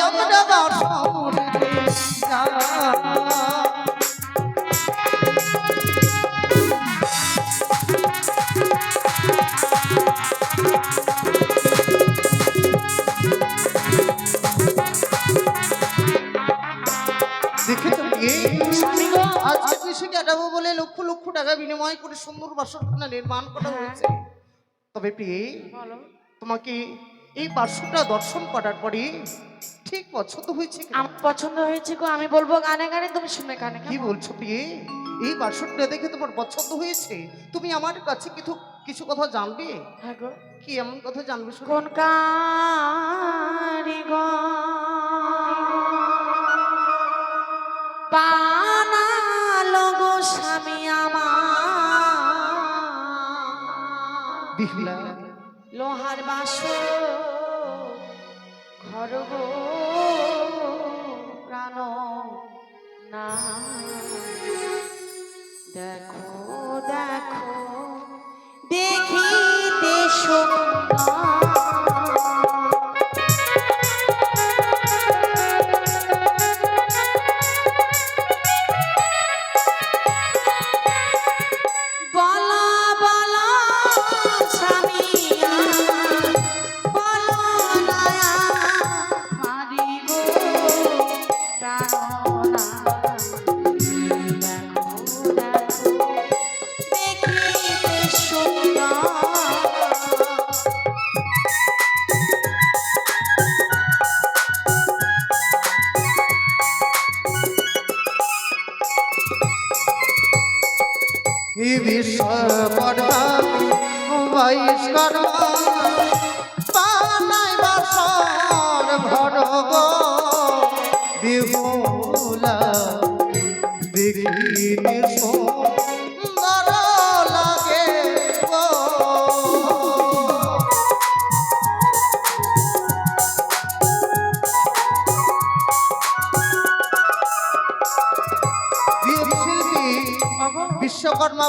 আমরা আজকে কাটাবো বলে লক্ষ লক্ষ টাকা বিনিময় করে সুন্দর বাসরখানা নির্মাণ করা হয়েছে। তবে প্রিয়ে তোমাকে এই পার্শ্বটা দর্শন করার পরে ঠিক পছন্দ হয়েছে আমার পছন্দ হয়েছে গো আমি বলব গানে গানে তুমি শুনে গানে কি বলছো প্রিয়ে? এই বাসরটা দেখে তোমার পছন্দ হয়েছে? তুমি আমার কাছে কিছু কিছু কথা জানবে? হ্যাঁ গো। কি এমন কথা জানবে কোন কারিগর বানালো গো স্বামী আমার? লোহার বাস ঘর গো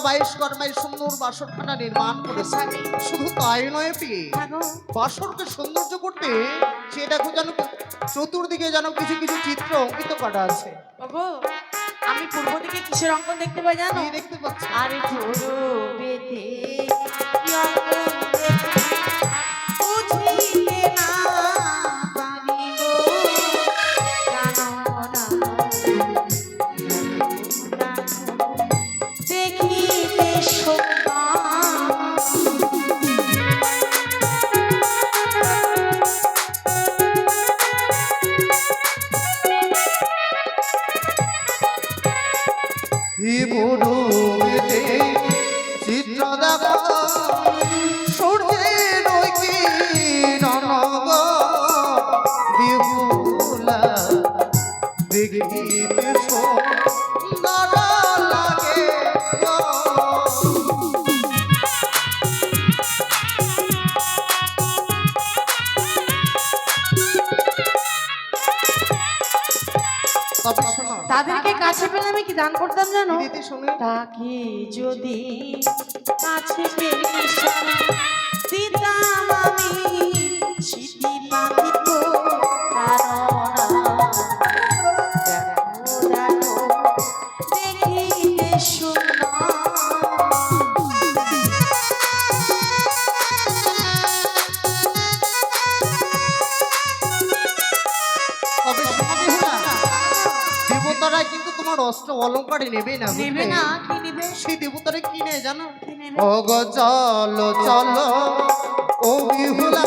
বিশ্বকর্মা বাইশকর্মা সুন্দর বাসরখানা নির্মাণ করেছে শুধু তাই নয় পেয়ে বাসরকে সৌন্দর্য করতে সেটাকে যেন চতুর্দিকে যেন কিছু কিছু চিত্র অঙ্কিত করা আছে। আমি পূর্ব দিকে কিসের অঙ্কন দেখতে পাই জানো? দেখতে পাচ্ছি? আরে তাদেরকে কাছে পেলে আমি কি দান করতাম জানো? তাকে যদি কাছে পেলে দিতাম আমি। অলঙ্কারে নেবে না নেবে? না কি নেবে? সেই দেবতারে কি নেয় জানো? ও গো চলো চলো ও বিহুলা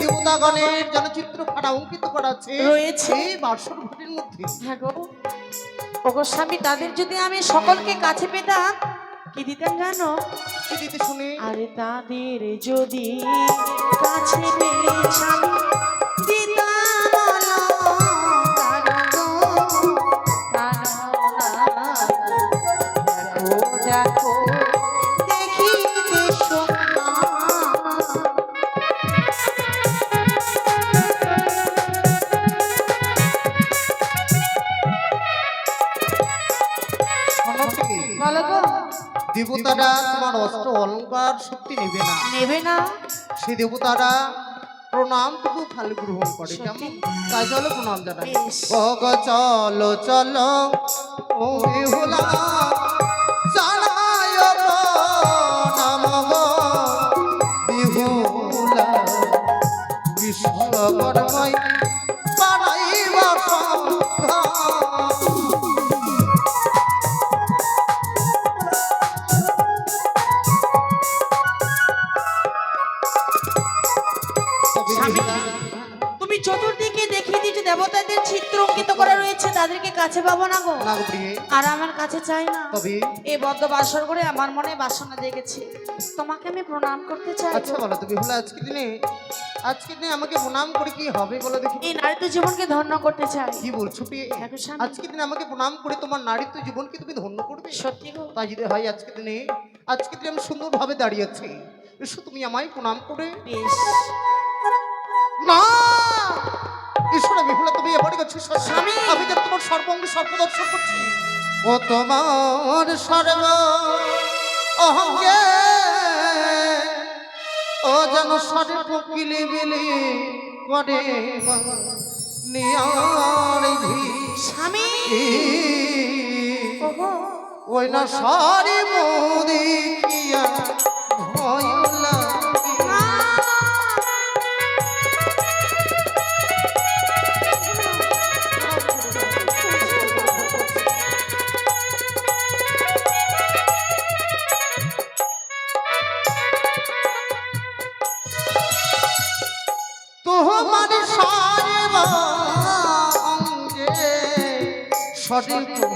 দেবতাগণের যেন চিত্রখানা অঙ্কিত করা রয়েছে। বাসর মধ্যে হ্যাঁ তাদের যদি আমি সকলকে কাছে পেতাম, কি দিতাম জানো শুনে। আরে তাদের যদি কাছে পেলে দেবতারা তোমার অস্ত্র অলঙ্কার সত্যি নেবে না। নেবে না। সেই দেবতারা প্রণামটুকু খালি গ্রহণ করে? কেমন? তাই চলো প্রণাম জানাই। ভগ চলো চলো ও বিহুলা জানায় প্রণাম কাছে পাবো না গো। নাগপ্রিয়ে আর আমার কাছে চাই না। তবে? এই বদ্ধ বাসর করে আমার মনে বাসনা জেগেছে। তোমাকে আমি প্রণাম করতে চাই আচ্ছা বলো তুমি হলো আজকে দিনে আজকে দিনে আমাকে প্রণাম করে কি হবে বলো দেখি। এই নারীত্ব জীবনকে ধন্য করতে চাই। কি বলছো প্রিয়ে? আজকে দিনে আমাকে প্রণাম করে তোমার নারীত্ব জীবনকে তুমি ধন্য করবে? সত্যি গো। তাই যদি হয় আজকে দিনে আজকে দিনে আমি সুন্দরভাবে দাঁড়িয়ে আছি। এসো তুমি আমায় প্রণাম করে। বেশ। না ঈশ্বর বিহুলা তুমি এবারে গেছো স্বামী। আমি যেন তোমার সর্বঙ্গ সর্বদর্শন করছি। ও তোমার সর্ব অহঙ্গে ও যেন সরে কোকিলি বিলি করে নিয়ার স্বামী! ওই না সারি মোদি কিয়া ভয় সঠিক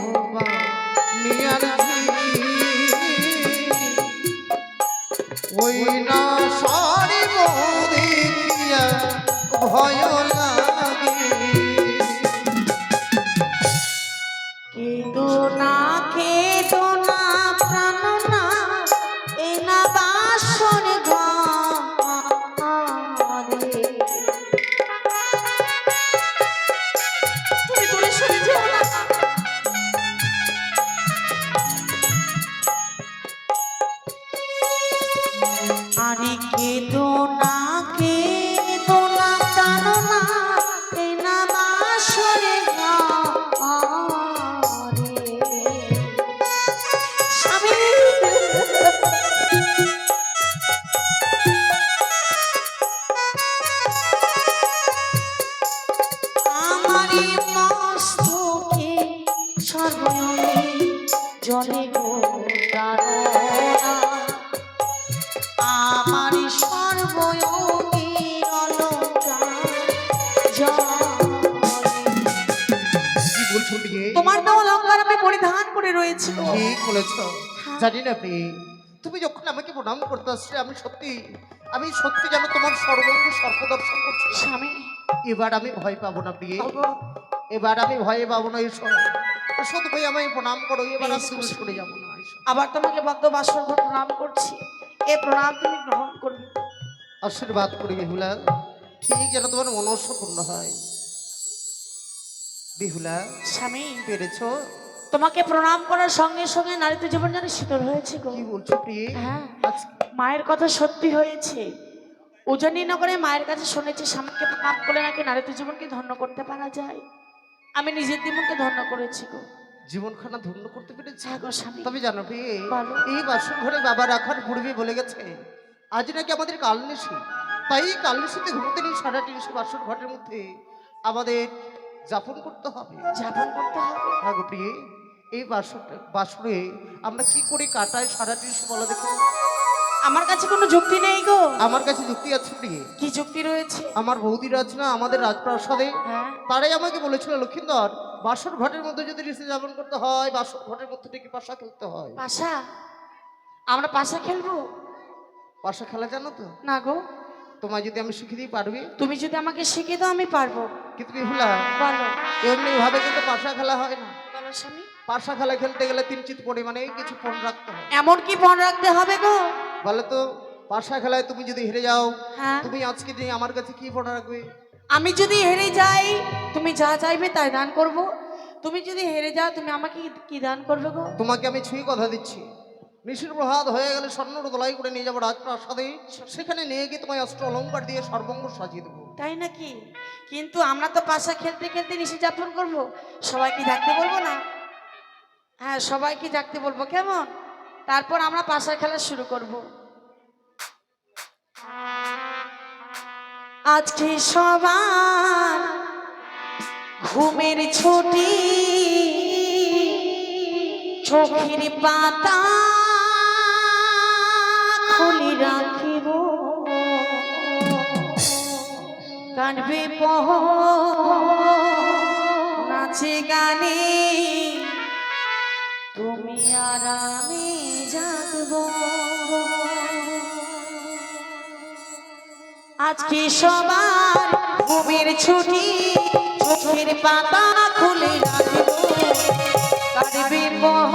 জানি না প্রিয়ে তুমি যখন আমাকে প্রণাম করতে আসলে আমি সত্যি আমি সত্যি যেন তোমার সর্বঙ্গ সর্বদর্শন করছি। স্বামী। এবার আমি ভয় পাবো না প্রিয়ে এবার আমি ভয়ে পাবো না এসো। এসো তুমি আমায় প্রণাম করো এবার আমি এসো। সরে যাব না আবার তোমাকে বাসর প্রণাম করছি। এ প্রণাম তুমি গ্রহণ করবে। আশীর্বাদ করি বিহুলা ঠিক যেন তোমার মনস্য পূর্ণ হয়। বিহুলা স্বামী। পেরেছ? তোমাকে প্রণাম করার সঙ্গে সঙ্গে নারীতে জীবন যেন শীতল হয়েছে গো। কি বলছো প্রিয়ে? হ্যাঁ মায়ের কথা সত্যি হয়েছে। উজানি নগরে মায়ের কাছে শুনেছি স্বামীকে প্রণাম করলে নাকি নারীতে জীবনকে ধন্য করতে পারা যায়? আমি নিজের জীবনকে ধন্য করেছি গো। জীবনখানা ধন্য করতে পেরেছি? হ্যাঁ তবে জানো প্রিয়ে এই বাসন ঘরে বাবা রাখার পূর্বে বলে গেছে আজ নাকি আমাদের কাল নেশি তাই কাল সাথে ঘুরতে নেই সারাটি এসে বাসন ঘরের মধ্যে। আমাদের যাপন করতে হবে। যাপন করতে হবে। হ্যাঁ গো প্রিয়ে। এই বাসর বাসরে আমরা কি করে কাটাই সারাটি এসে বলো দেখো। আমার কাছে কোনো যুক্তি নেই গো। আমার কাছে যুক্তি আছে প্রিয়ে কি যুক্তি রয়েছে? আমার বৌদিরা আছে না আমাদের রাজপ্রাসাদে। হ্যাঁ। তারাই আমাকে বলেছিল লক্ষিন্দর বাসর ঘটের মধ্যে যদি ঋষি যাপন করতে হয় বাসর ঘটের মধ্যে থেকে পাশা খেলতে হয়। পাশা? আমরা পাশা খেলব? পাশা খেলা জানো তো? না গো। তোমায় যদি আমি শিখিয়ে দিই পারবে? তুমি যদি আমাকে শিখিয়ে দাও আমি পারব। কিন্তু কি হলা বলো। এমনি ভাবে কিন্তু পাশা খেলা হয় না। বলো স্বামী। পাশা খেলা খেলতে গেলে তিন চিত পরিমাণে কিছু ফোন রাখতে হয়। এমন কি মন রাখতে হবে গো? বলে তো পাশা খেলায় তুমি যদি হেরে যাও হ্যাঁ। তুমি আজকে দিন আমার কাছে কি ফোন রাখবে? আমি যদি হেরে যাই তুমি যা চাইবে তাই দান করব। তুমি যদি হেরে যাও তুমি আমাকে কি- দান করবে গো? তোমাকে আমি ছুঁই কথা দিচ্ছি। নিশির প্রহাত হয়ে গেলে স্বর্ণর দোলাই করে নিয়ে যাব রাজপ্রাসাদে। সেখানে নিয়ে গিয়ে তোমায় অস্ত্র অলঙ্কার দিয়ে সর্বঙ্গ সাজিয়ে দেবো। তাই নাকি? কিন্তু আমরা তো পাশা খেলতে খেলতে নিশে যাপন করব। সবাইকে ডাকতে বলব না? হ্যাঁ সবাইকে ডাকতে বলব, কেমন? তারপর আমরা পাশা খেলা শুরু করব। আজকে সবার ঘুমের ছুটি, চোখের পাতা খুলি রাখিব। কানবে পহ, নাচে গানে তুমি আর আমি জাগব আজকে সবার ঘুমের ছুটি? চোখের পাতা খুলে রাখব। কাটবে পহ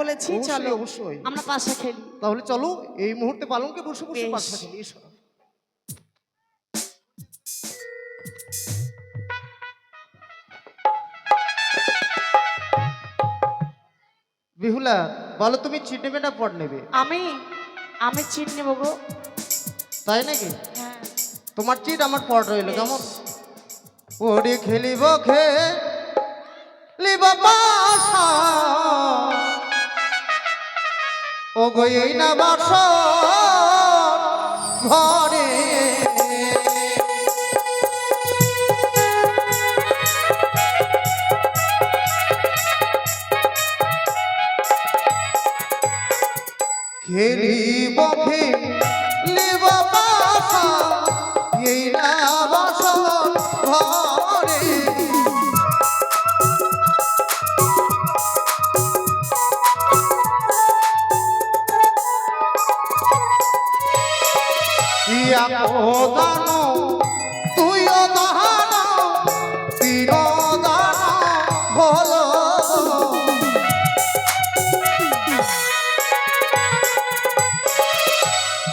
বলেছি চলো অবশ্যই। আমরা পাশা খেলি। তাহলে চলো এই মুহূর্তে পালনকে বসে বসে পাশা খেলি এসো। বিহুলা বলো তুমি চিট নেবে না পট নেবে? আমি আমি চিট নেব গো। তাই নাকি? হ্যাঁ। তোমার চিট আমার পট রইল কেমন? ওরে খেলিব খেলিব বাসা। ও গো এই না বাস ঘরে ইয়া প্রদানো তুইও দানো বিনোদান হলো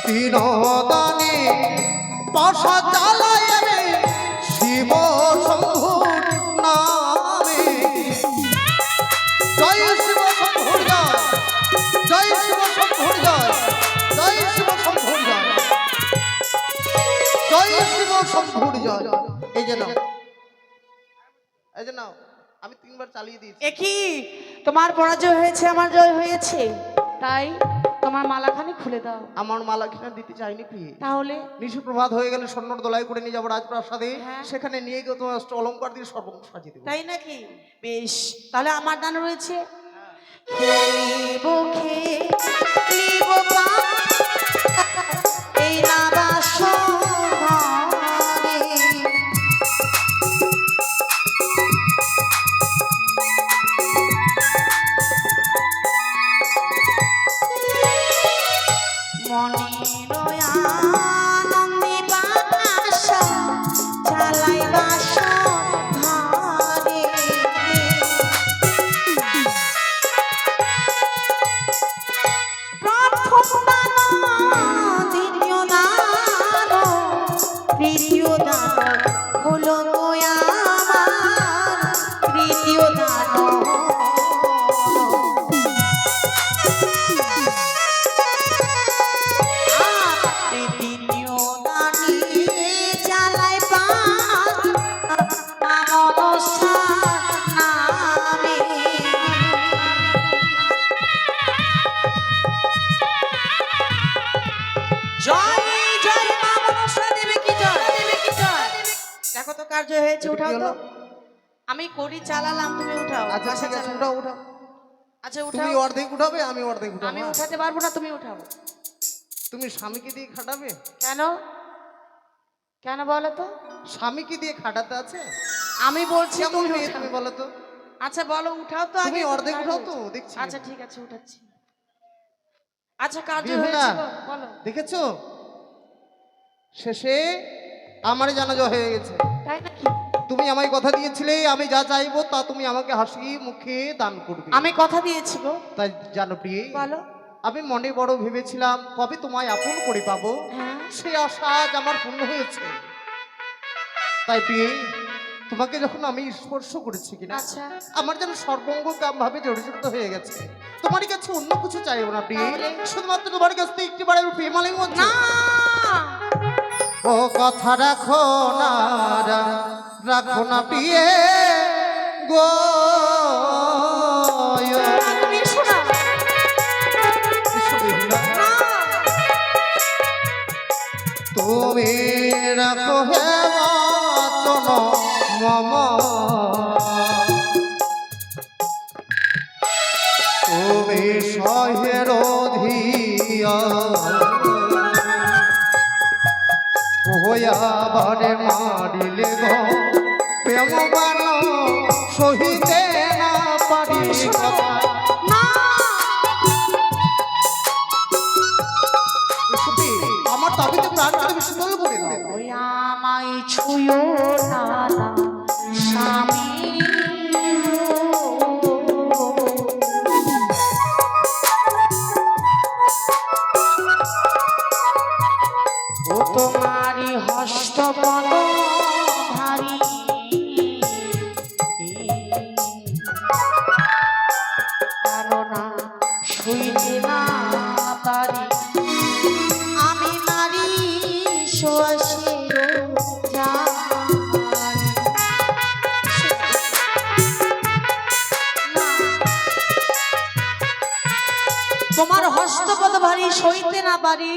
বিনোদানে পাশা চালায় এই যে নাও আমি তিনবার চালিয়ে দিয়েছি। একই তোমার পরাজয় হয়েছে আমার জয় হয়েছে। তাই তোমার মালাখানি খুলে দাও। আমার মালা কিনা দিতে চাইনি প্রিয়ে তাহলে? নিশু প্রভাত হয়ে গেলে স্বর্ণর দোলাই করে নিয়ে যাব রাজপ্রাসাদে। হ্যাঁ। সেখানে নিয়ে গিয়ে তোমার অষ্ট অলঙ্কার দিয়ে সর্বঙ্গ সাজিয়ে দেবো। তাই নাকি? বেশ তাহলে আমার দান রয়েছে। খেলিব খেলিব এই না বাসরে। উঠাও তো। আমি করি চালালাম তুমি উঠাও। আচ্ছা ঠিক আছে উঠাও উঠাও। আচ্ছা তুমি অর্ধেক উঠাবে আমি অর্ধেক উঠাবো আমি হ্যাঁ? উঠাতে পারব না তুমি উঠাও। তুমি স্বামীকে দিয়ে খাটাবে? কেন? কেন বলো তো? স্বামীকে দিয়ে খাটাতে আছে? আমি বলছি তুমি তুমি বলো তো? আচ্ছা বলো উঠাও তো আগে অর্ধেক উঠাও তো দেখছি। আচ্ছা ঠিক আছে উঠাচ্ছি। আচ্ছা বিহুলা, হয়েছিল বলো দেখেছ? শেষে আমারই জানাজ হয়ে গেছে। তাই নাকি? তুমি আমায় কথা দিয়েছিলে আমি যা চাইব তা তুমি আমাকে হাসি মুখে দান করবে। আমি কথা দিয়েছি গো তাই জানো প্রিয়ে বলো। আমি মনে বড় ভেবেছিলাম কবে তোমায় আপন করে পাবো? হ্যাঁ। সে আশা আজ আমার পূর্ণ হয়েছে। তাই প্রিয়ে তোমাকে যখন আমি স্পর্শ করেছি কিনা আচ্ছা। আমার যেন সর্বঙ্গ কাম ভাবে জড়িত হয়ে গেছে। তোমার কাছে অন্য কিছু চাইব না প্রিয়ে? শুধুমাত্র তোমার কাছ থেকে একটি বারের প্রেমালিং না। ও কথা রাখো না রাখো না প্রিয়ে গো। তুমি রাখো হে মম। তুমি সহের ধিয়া মারিলে গো। তোমার হস্তপদ ভারী সইতে না পারি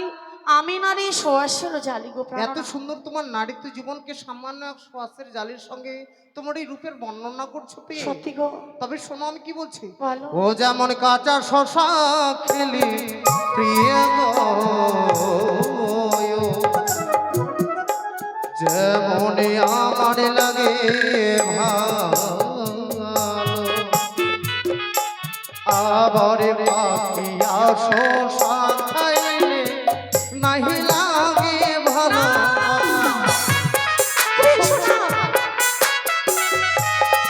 আমি নারী সোয়াশের জালি গো এত সুন্দর তোমার নারীত্ব জীবনকে সামান্য এক শ্বাসের জালির সঙ্গে তোমার এই রূপের বর্ণনা করছ পেয়ে সত্যি গো। তবে শোনো আমি কি বলছি? বলো। ও যেমন কাঁচা শশা খেলি প্রিয় গো যেমন আমার লাগে ভালো আবার পাখিয়া শশা খাইলে নাহি লাগে ভালো।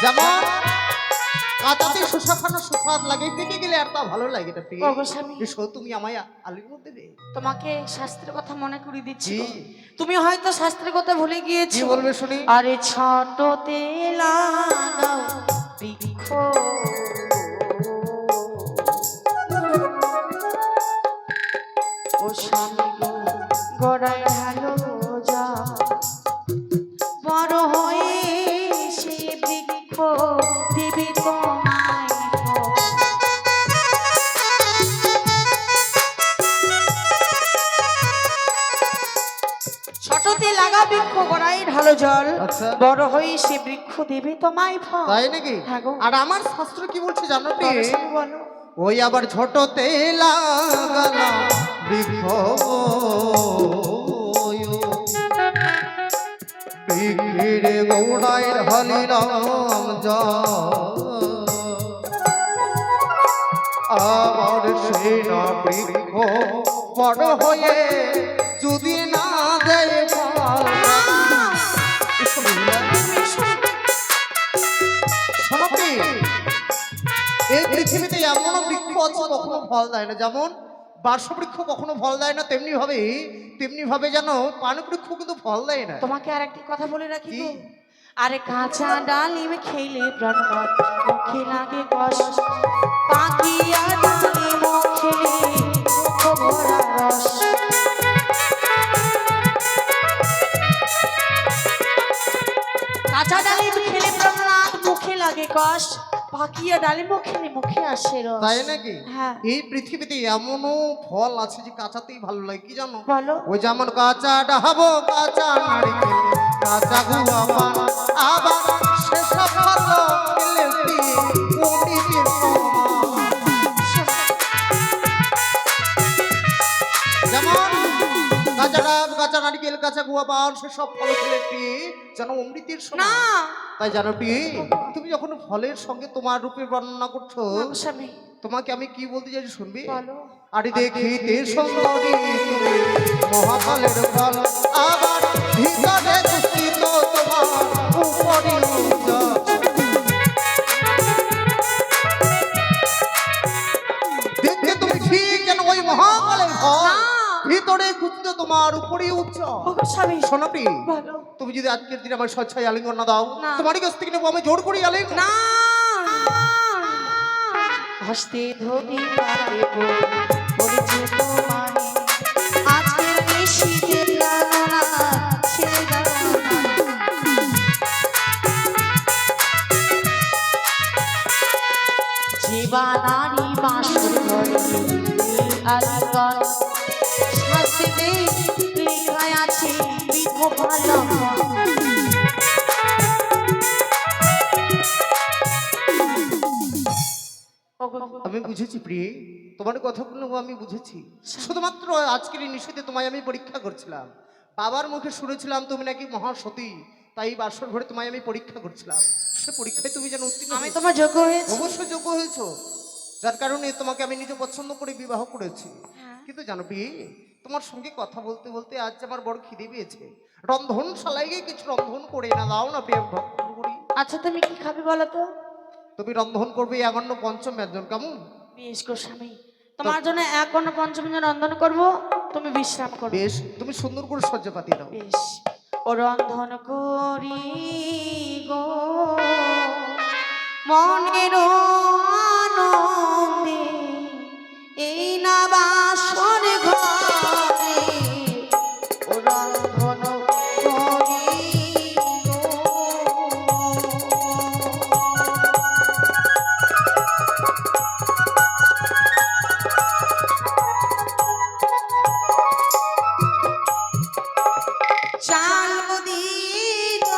যেমন কাঁচাতে শশা খানো সুস্বাদ লাগে পেকে গেলে আর তা ভালো লাগে না ওগো এসো তুমি আমায় আলির মধ্যে দেবে তোমাকে শাস্ত্রের কথা মনে করিয়ে দিচ্ছি তুমি হয়তো শাস্ত্রের কথা ভুলে গিয়েছো। বলবে শুনি? আরে ছোট লাগাও বৃক্ষ। বড় হয়ে সে বৃক্ষ দেবে তোমায় ফল। তাই নাকি? হ্যাঁ আর আমার শাস্ত্র কি বলছে জানো বলো ওই আবার ছোটতে বৃক্ষ। গৌড়ায় আবার না বৃক্ষ বড় হয়ে যদি না এই পৃথিবীতে এমন বৃক্ষ আছে কখনো ফল দেয় না। যেমন বার্ষ বৃক্ষ কখনো ফল দেয় না তেমনি ভাবে তেমনি ভাবে যেন পান বৃক্ষ কিন্তু ফল দেয় না। তোমাকে আর একটি কথা বলে রাখি গো আরে কাঁচা ডালিম খেলে প্রাণবাদ মুখে লাগে কষ্ট পাকিয়া ডালিম খেলে ভরা রস। কাঁচা ডালিম খেলে প্রাণনাথ মুখে লাগে কষ্ট পাকিয়া ডালে মুখে মুখে আসে রস। তাই নাকি? হ্যাঁ। এই পৃথিবীতে এমনও ফল আছে যে কাঁচাতেই ভালো লাগে কি জানো? বলো। ওই যেমন কাঁচা ডাহাবো কাঁচা নারিকেল কাঁচা গুয়াবা আবার সেসব ভালো খেলে পণ্ডিতের সমান। কাঁচা নারিকেল কাঁচা গুয়া পান সেসব ফল খেলে যেন অমৃতের না। তাই জানো টি তুমি যখন ফলের সঙ্গে তোমার রূপে বর্ণনা করছ স্বামী। তোমাকে আমি কি বলতে চাই শুনবি? বলো। আরে দেখিতে সুন্দরী তুমি মহাকালের ফল। আবার ভিতরে ভিতরে কুস্থিত তোমার উপরে উচ্চ। স্বামী। বলো। তুমি যদি আজকের দিন আমার স্বচ্ছায় আলিঙ্গন না দাও তোমারই কাছ থেকে নেব আমি জোর করি আলিঙ্গন। না। হস্তে ধরি পারে বলেছে তোমারে আজকের। জীবানারি বাসুর ঘরে আলিগন লেখায় আছে আমি বুঝেছি প্রিয়ে তোমার কথাগুলো আমি বুঝেছি। শুধুমাত্র আজকের এই নিষেধে তোমায় আমি পরীক্ষা করছিলাম। বাবার মুখে শুনেছিলাম তুমি নাকি মহাসতী তাই বাসর ঘরে তোমায় আমি পরীক্ষা করছিলাম। সে পরীক্ষায় তুমি যেন উত্তীর্ণ আমি তোমার যোগ্য হয়েছি। অবশ্যই যোগ্য হয়েছো। যার কারণে তোমাকে আমি নিজে পছন্দ করে বিবাহ করেছি। হ্যাঁ। কিন্তু জানো প্রিয়ে তোমার সঙ্গে কথা বলতে বলতে আজ আমার বড় খিদে পেয়েছে। রন্ধন শালায় গিয়ে কিছু রন্ধন করে না দাও না ভক্ষণ করি আচ্ছা তুমি কি খাবে বলো তো? তুমি রন্ধন করবে একান্ন পঞ্চম ব্যঞ্জন কেমন? বেশ গোস্বামী তোমার জন্য এক অন্য পঞ্চমী রন্ধন করব তুমি বিশ্রাম করো। বেশ তুমি সুন্দর করে সজ্জাপাতি দাও বেশ ও রন্ধন করি গো মনের আনন্দে এই না বাসর ঘরে রন্ধন চাল দিল